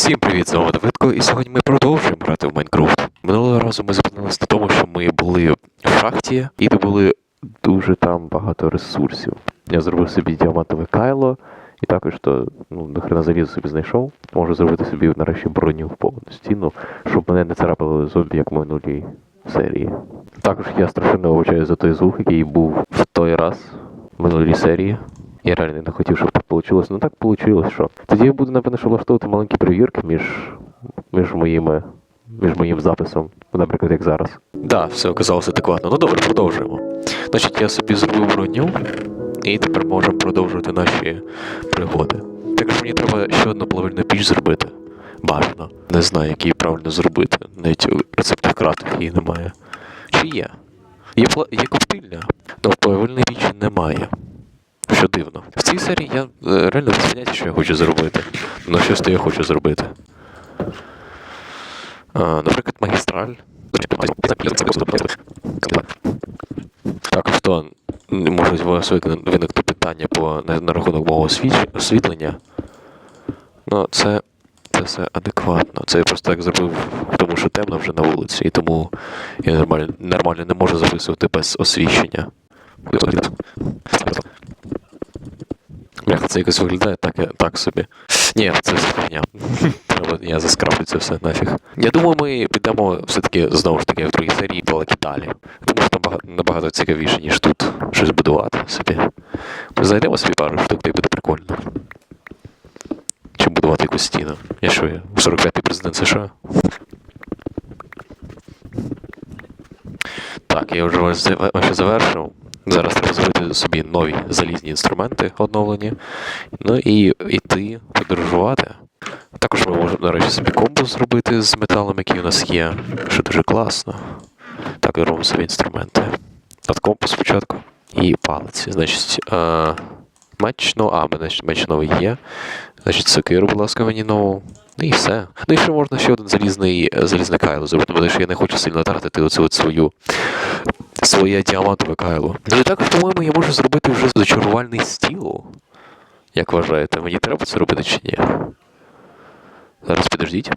Всім привіт, з вами Давидко, і сьогодні ми продовжуємо грати в Майнкрафт. Минулого разу ми зупинилися на тому, що ми були в шахті і добули дуже там багато ресурсів. Я зробив собі діамантове кайло, і також то ну, до хрена залізо собі знайшов. Можу зробити собі нарешті броню в повністю, ну, щоб мене не царапали зомбі, як в минулій серії. Також я страшенно вибачаю за той звук, який був в той раз в минулій серії. Я реально не хотів, щоб так вийшло. Ну так вийшло, що. Тоді я буду, напевно, що влаштовувати маленькі перевірки між, між моїми. Між моїм записом, наприклад, як зараз. Так, да, все оказалося адекватно. Ну добре, продовжуємо. Значить, я собі зробив броню, і тепер можемо продовжувати наші пригоди. Також мені треба ще одну плавильну піч зробити. Бажано. Не знаю, як її правильно зробити. Навіть у рецептах її немає. Чи є? Є, пла... є коптильня, але плавильної пічі немає. Що дивно. В цій серії я е, реально поняття, що я хочу зробити. Ну, щось то я хочу зробити. А, наприклад, магістраль. Також то може у вас виник- виникнути питання по, на, на рахунок мого освітлення. Ну, це, це все адекватно. Це я просто так зробив, тому що темно вже на вулиці, і тому я нормально, нормально не можу записувати без освіщення. Бляха, це якось виглядає так, так собі. Ні, це фігня. Треба, я заскраплю це все нафіг. Я думаю, ми підемо все-таки знову ж таки в другій серії далекі далі. Тому що там багато, набагато цікавіше, ніж тут щось будувати собі. Ми знайдемо собі пару штук, так буде прикольно. Чи будувати якусь стіну. Я що, я 45-й президент США? Так, я вже завершив. Зараз треба зробити собі нові залізні інструменти оновлені. Ну і йти подорожувати. Також ми можемо, речі, собі комбо зробити з металом, який у нас є, що дуже класно. Так, робимо собі інструменти. От компас спочатку. І палиці. Значить, е, меч, ну, а, ще меч новий є. Значить, сокиру, будь ласка, мені нову. Ну і все. Ну і ще можна ще один залізний, залізне кайло зробити, тому що я не хочу сильно тратити оцю свою своє діамантове кайло. Ну і також, по-моєму, я можу зробити вже зачарувальний стіл. Як вважаєте, мені треба це робити чи ні? Зараз підождіть.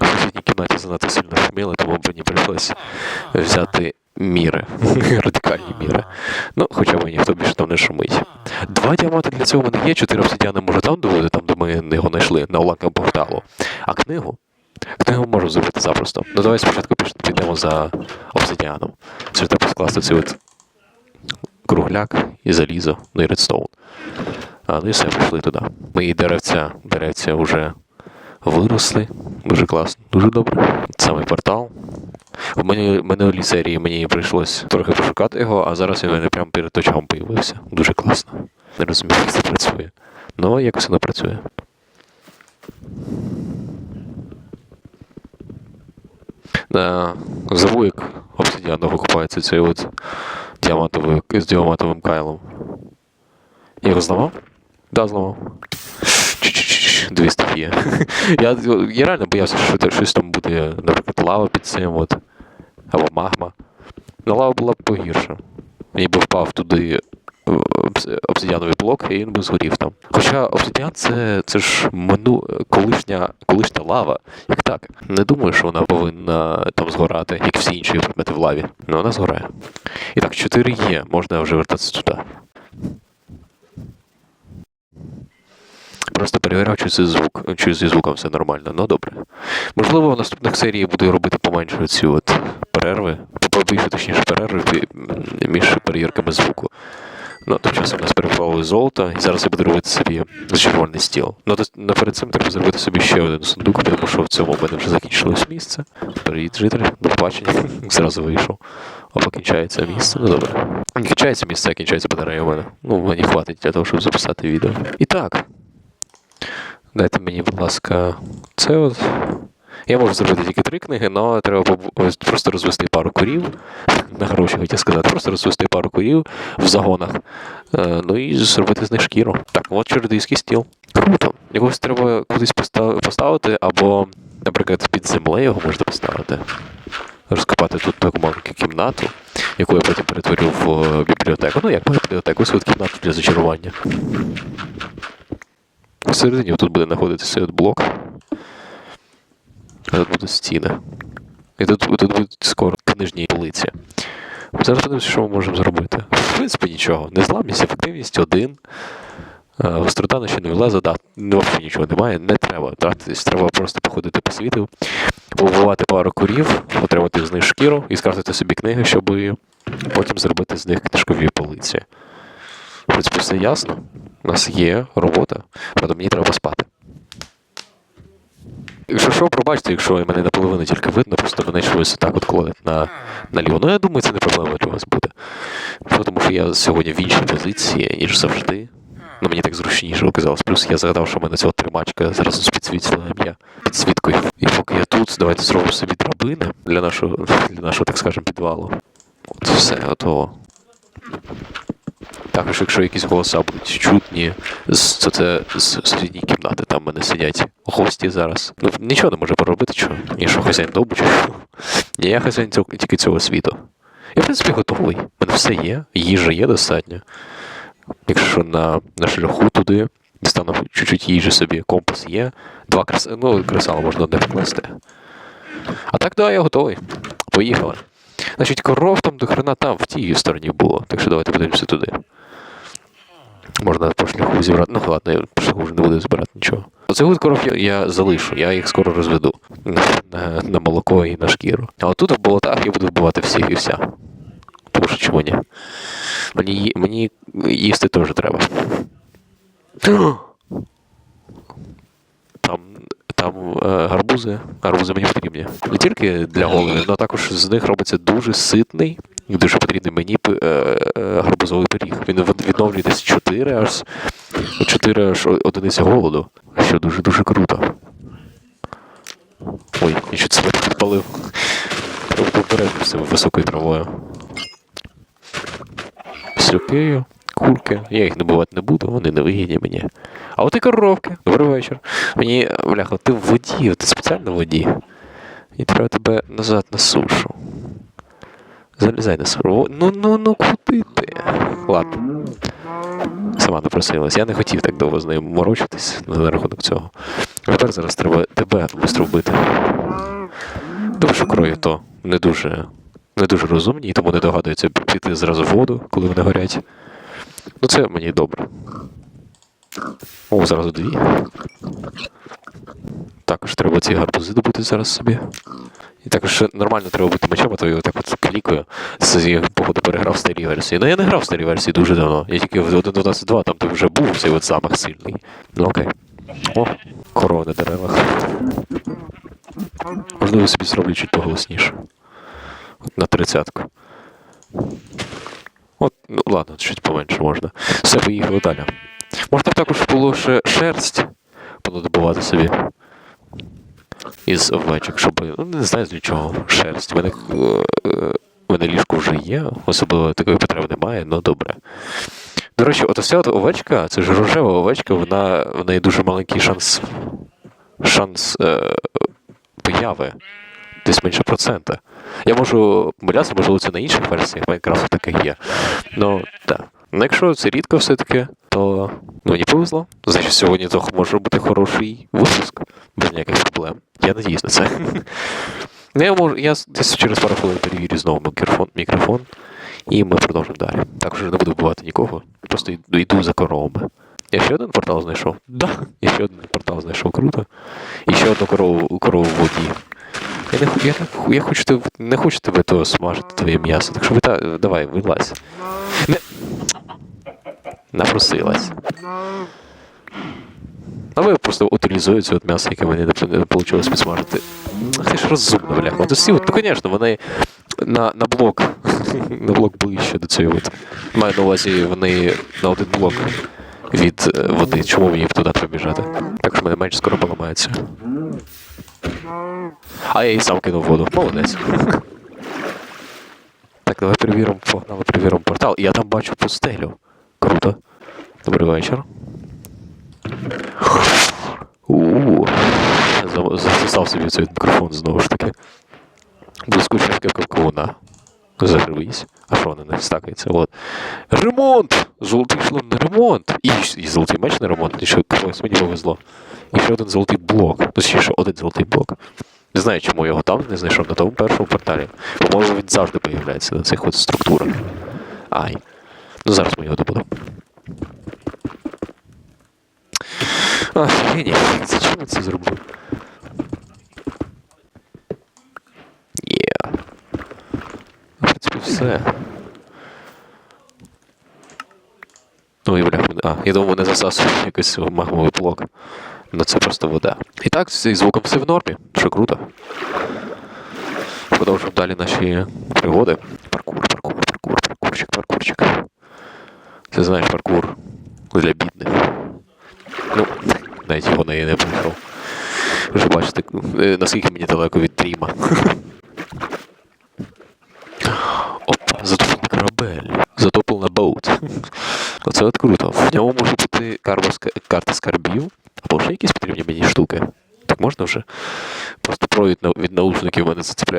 В сусідній кімнаті занадто сильно шуміло, тому мені прийшлося взяти міри. Радикальні міри. Ну, хоча мені ніхто більше там не шумить. Два діаманти для цього в мене є, чотири обсидіани можу там доводити, там, де ми його знайшли, на уламках порталу. А книгу? Книгу можу зробити запросто. Ну давай спочатку підемо за обсидіаном. Це треба скласти цей от кругляк і залізо, ну і редстоун. Ну і все, пішли туди. Мої деревця, деревця вже виросли. Дуже класно, дуже добре. Самий портал. В мене минулій серії мені прийшлось трохи пошукати його, а зараз він мене прямо перед очами появився. Дуже класно. Не розумію, як це працює. Ну, якось воно працює. На забув, як обсидіан викупається цей от діамантовий з діамантовим кайлом. Я його зламав? Да, зламав. Чш-чш-чш, Дві стихії. я, я реально боявся, що це щось там буде, наприклад, лава під цим от. Або магма. Ну, лава була б погірша. Мені би впав туди е, обсидіановий блок, і він би згорів там. Хоча обсидіан це, це ж мину, колишня, колишня лава. Як так? Не думаю, що вона повинна там згорати, як всі інші предмети в лаві. Ну вона згорає. І так, 4 є, можна вже вертатися туди. Просто перевіряв, чи це звук, чи зі звуком все нормально. Ну добре. Можливо, в наступних серії буду робити поменше ці от перерви, побільше точніше перерви між перевірками звуку. Ну, тим часом нас переплавили золото, і зараз я буду робити собі зачарувальний стіл. Ну, то, ну, перед цим треба зробити собі ще один сундук, тому що в цьому в мене вже закінчилось місце. Привіт, жителі, до побачення. Зразу вийшов. Опа, кінчається місце. Ну добре. Не кінчається місце, а кінчається батарея у мене. Ну, мені хватить для того, щоб записати відео. І так. Дайте мені, будь ласка, це от. Я можу зробити тільки три книги, але треба просто розвести пару курів. На гроші хотів сказати, просто розвести пару курів в загонах. Е, ну і зробити з них шкіру. Так, от чародійський стіл. Круто. Якогось треба кудись поставити, або, наприклад, під землею його можна поставити. Розкопати тут таку маленьку кімнату, яку я потім перетворю в е, бібліотеку. Ну, як бібліотеку, ось от кімнату для зачарування. Всередині тут буде знаходитися блок. А тут будуть стіни. І тут, тут будуть скоро книжні полиці. Зараз подивимося, що ми можемо зробити. В принципі, нічого. Незламність, ефективність один. Е, Гострота на ще не влезе, да, ну, взагалі нічого немає, не треба тратитись, треба просто походити по світу, побувати пару курів, отримати з них шкіру і скрафтити собі книги, щоб потім зробити з них книжкові полиці. В принципі, все ясно. У нас є робота, правда мені треба поспати. Якщо що, пробачте, якщо мене наполовину тільки видно, просто мене чогось так от колодить на, наліво. Ну, я думаю, це не проблема для вас буде. Тому що я сьогодні в іншій позиції, ніж завжди. Ну, мені так зручніше оказалось. Плюс я згадав, що в мене цього тримачка зараз підсвітила ім'я підсвіткою. І поки я тут, давайте зробимо собі драбини для нашого, для нашого, так скажемо, підвалу. От все, готово. Також, якщо якісь голоса будуть чутні, то це з сусідньої кімнати, там в мене сидять гості зараз. Ну, нічого не може поробити, що? Я що, хазяїн дому, чи що? Ні, я хазяїн цього, тільки цього світу. Я, в принципі, готовий. У мене все є, їжа є достатньо. Якщо що на, на шляху туди, дістану чуть-чуть їжі собі, компас є, два крес... ну, кресала можна одне покласти. А так, да, я готовий. Поїхали. Значить, коров там до хрена там, в тій стороні було. Так що давайте подивимося туди. Можна по шляху зібрати. Ну ладно, я вже не буду збирати нічого. Оцих от коров я, я залишу, я їх скоро розведу на, на, на молоко і на шкіру. А отут в болотах я буду вбивати всіх і вся. Тому що чому ні? Мені, мені їсти теж треба. Там, е, гарбузи, гарбузи мені потрібні. Не тільки для голови, але також з них робиться дуже ситний і дуже потрібний мені е, е, гарбузовий пиріг. Він відновлює десь 4 аж 4 аж одиниці голоду, що дуже-дуже круто. Ой, я чуть себе підпалив. Попередньо з високою травою. Слюки, курки. Я їх набивати не буду, вони не вигідні мені. А от і коровки. Добрий вечір. Мені, бляха, ти в воді, ти спеціально в воді. І треба тебе назад на сушу. Залізай на сушу. Ну, ну, ну, куди ти? Ладно. Сама напросилась. Я не хотів так довго з нею морочитись на рахунок цього. Тепер зараз треба тебе швидко вбити. Тому що крові то не дуже, не дуже розумні, і тому не догадуються піти зразу в воду, коли вони горять. Ну це мені добре. О, зразу дві. Також треба ці гарбузи добути зараз собі. І також нормально треба бути мечем, а то я отак от клікаю. Це я, походу, переграв в старій версії. Ну я не грав в старій версії дуже давно. Я тільки в 1.12.2, там ти вже був цей от замах сильний. Ну окей. О, корова на деревах. Можливо, собі зроблю чуть поголосніше. На тридцятку. Ну ладно, чуть поменше можна. Все, поїхали далі. Можна також було ще шерсть понадобувати собі. Із овечок, щоб. Ну, не знаю для чого. Шерсть. У мене, е, у мене ліжко вже є, особливо такої потреби немає, ну добре. До речі, от от овечка, це ж рожева овечка, вона, в неї дуже маленький шанс. Шанс е, появи. Десь менше процента. Я можу помилятися, можливо, це на інших версіях Майнкрафту таке є. Ну, так. Ну, якщо це рідко все-таки, то ну, мені повезло. Значить, сьогодні то може бути хороший випуск, без ніяких проблем. Я надіюсь на це. Ну, я можу, я десь через пару хвилин перевірю знову мікрофон, мікрофон, і ми продовжимо далі. Також не буду вбивати нікого, просто йду, йду за коровами. Я ще один портал знайшов? Да, я ще один портал знайшов, круто. І ще одну корову, корову в воді. Я не, я, я хочу тебе, не хочу тебе то смажити, твоє м'ясо. Так що ви давай, вилазь. Не... Напросилась. А ви просто утилізуєте це м'ясо, яке мені не, вийшло підсмажити. Ти ж розумна, бляха. От усі, ну, звісно, вони на, на блок. на блок ближче до цієї от. Маю на увазі, вони на один блок від е, води. Чому мені туди треба? Так що мене менше скоро поламається. А я її сам кинув воду. Молодець. Так, давай перевіримо, погнали, перевіримо портал. Я там бачу пустелю. Круто. Добрий вечір. У За- Засосав собі цей мікрофон знову ж таки. Блискуча кавуна. Заживись. А що вона не стакається? От. Ремонт! Золотий шлем на ремонт. І, і золотий меч на ремонт. І що колись мені повезло. І ще один золотий блок. Ще один золотий блок. Не знаю, чому його там не знайшов на тому першому порталі. По-моєму, він завжди появляється на цих от структурах. Ай. Ну зараз ми його добудемо. Ах, геній, зачем я це зробив? Є. В принципі, все. Ну і бляха, а, я думав, вони засасують якийсь магмовий блок. Ну це просто вода. І так, з звуком все в нормі, що круто. Продовжуємо далі наші пригоди. Паркур, паркур, паркур, паркурчик, паркурчик. Це знаєш паркур для бідних. Ну, навіть його на я не пройшов. Вже бачите, е, наскільки мені далеко від Дріма. Опа, затоплений корабель. Затоплений боут. Оце от круто. В ньому може бути карба ска- карта скарбів, або ще якісь потрібні мені штуки. Так можна вже? Просто провід на- від наушників в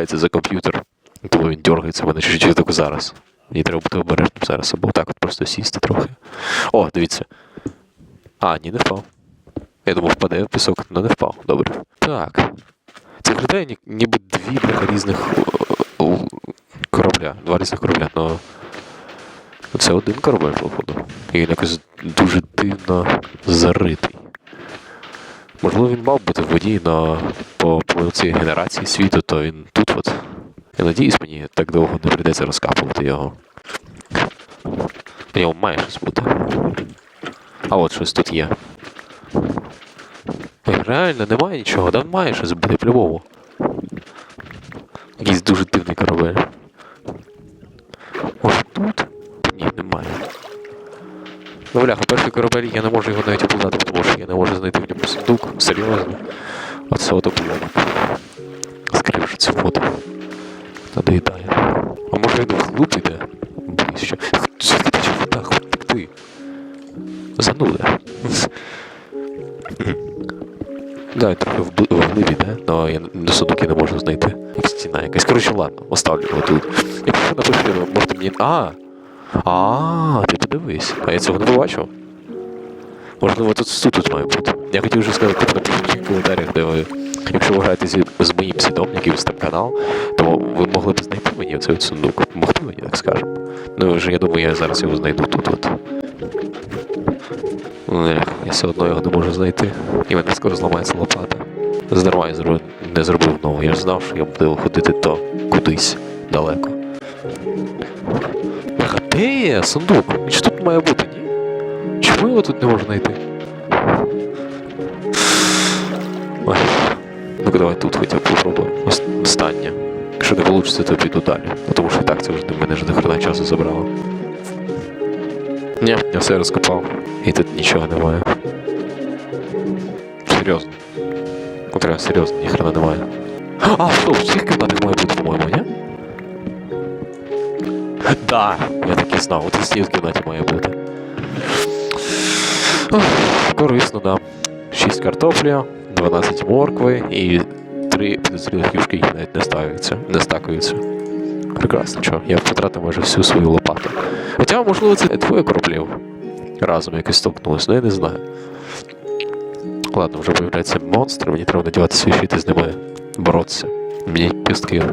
мене за комп'ютер. Тому він дергається мене чуть-чуть так зараз. Мені треба бути обережним зараз, або так от просто сісти трохи. О, дивіться. А, ні, не впав. Я думав, впаде в пісок, але не впав. Добре. Так. Це виглядає ні- ніби дві бляха різних о, корабля. Два різних корабля, але. Це один корабель, походу. І він якось дуже дивно заритий. Можливо, він мав бути в воді, але по помилці генерації світу, то він тут от. Я надіюсь, мені так довго не прийдеться розкапувати його. Ньому має щось бути. А от щось тут є. Реально немає нічого, там має щось бути по-любому. Якийсь дуже дивний корабель. Може тут? Ні, немає. Ну, бляха, перший корабель я не можу його навіть обладнати, тому що я не можу сундук. Серйозно. От обломок. Скривши цю фото. Надоїдає. А може він вглуб іде? Ближче. Звідки вода? Хоч ти. Зануда. Да, я трохи в вглибі, да? Но я до сундуки не можу знайти. Як стіна якась. Коротше, ладно, оставлю його тут. Якщо напишете, можете мені. А! А, ти подивись. А я цього не побачив. Можливо, тут тут, тут має бути. Я хотів вже сказати, типу, напишіть в коментарях, де ви. Якщо ви граєте зі, з моїм свідом, якийсь там канал, то ви могли б знайти мені оцей сундук. Могли мені, так скажемо. Ну, вже я думаю, я зараз його знайду тут от. Ех, я все одно його не можу знайти. І мене скоро зламається лопата. Здарма я зробив, не зробив нову. Я ж знав, що я буду ходити то кудись далеко. Де сундук? Він ж тут має бути? Чому його тут не можу знайти? Ой. Ну-ка давай тут хоча б попробуємо. Ос- Останнє. Якщо не вийде, то піду далі. Ну, Тому що і так це вже до мене вже до хрена часу забрало. Ні, я все розкопав. І тут нічого немає. Серйозно. Ну, треба серйозно, ні хрена немає. А, стоп, в цих кімнатах має бути, по-моєму, ні? Да, я так і знав, от і в кімнаті має бути. Корисно, да. 6 картоплі, 12 моркви і 3 підозрілих юшки їх навіть не ставляться, не стакаються. Прекрасно, чого? Я потратив майже всю свою лопату. Хоча, можливо, це двоє кораблів разом якось столкнулись, ну я не знаю. Ладно, вже появляються монстри, мені треба надівати свій щит і з ними боротися. Мені пістки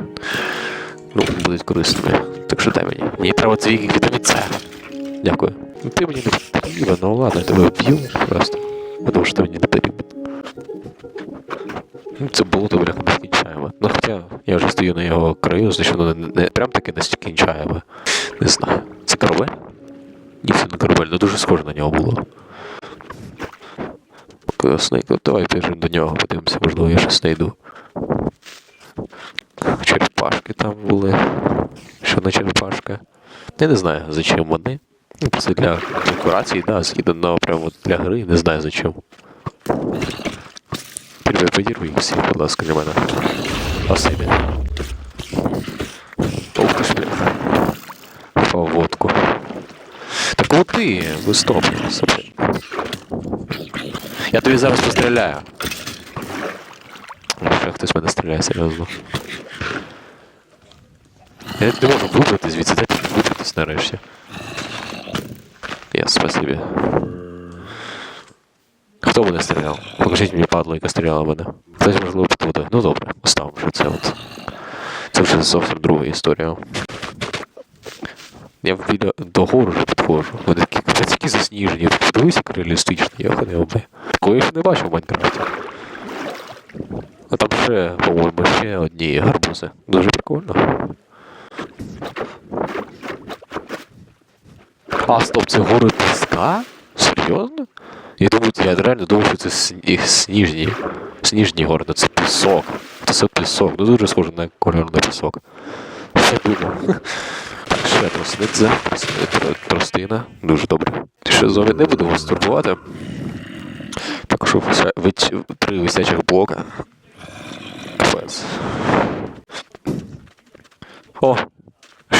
ну, будуть корисними. Так що дай мені. Мені треба вітамін С. Дякую. Ну ти мені не потрібен, ну ладно, я тебе вб'ю просто. Тому що ти не потрібен. Ну, Це було добре нескінчаємо. Ну хоча я вже стою на його краю, значить воно не, не прям таки нескінчаємо. Не знаю. Це корабель? Ні, це не корабель, ну дуже схоже на нього було. Снейк, давай біжимо до нього, подивимося, можливо, я щось знайду. Черепашки там були. Що на черепашка? Я не знаю, зачем вони. Просто для декорації, да, згідно прямо для гри, не знаю зачем. Підірви, підірви їх всі, будь ласка, для мене. Спасибі. Ух ти ж, бляха. По водку. Так от ти, ви стоп, стоп. Я тобі зараз постріляю. Ще хтось мене стріляє, серйозно. Я не можу вибрати звідси, де вибратись нарешті. Спасибі. Хто мене стріляв? Покажіть мені падло, яка стріляла в мене. Хтось, можливо, підводив. Ну добре, оставимо вже це от. Це вже зовсім друга історія. Я біля до гор вже підходжу. Вони такі капець, які засніжені. Подивися, реалістично, я ходив би. Такого ще не бачив в Майнкрафті. А там ще, по-моєму, ще одні гарбузи. Дуже прикольно. А, стоп, це гори піска? Серйозно? Я думаю, я реально думав, що це сні- сніжні. Сніжні гори, ну це пісок. Це пісок. Ну дуже схоже на кольор на пісок. Ще думав. Ще тростниця, тростина. Дуже добре. Ще з вами не буду вас турбувати. Також вич- три висячих блока. Капець. О,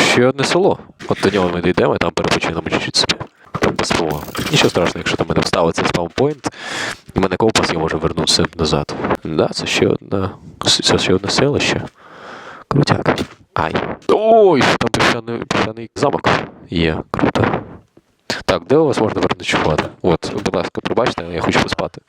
ще одне село. От до нього ми дійдемо і там перепочинемо чуть-чуть собі. Там поспимо. Нічого страшного, якщо там мене вставиться спаунпойнт, і мене компас я можу вернутися назад. Да, це ще одна. Це ще одне селище. Крутяк. Ай. Ой, там піщаний, піщаний замок. Є, круто. Так, де у вас можна переночувати? От, будь ласка, пробачте, я хочу поспати.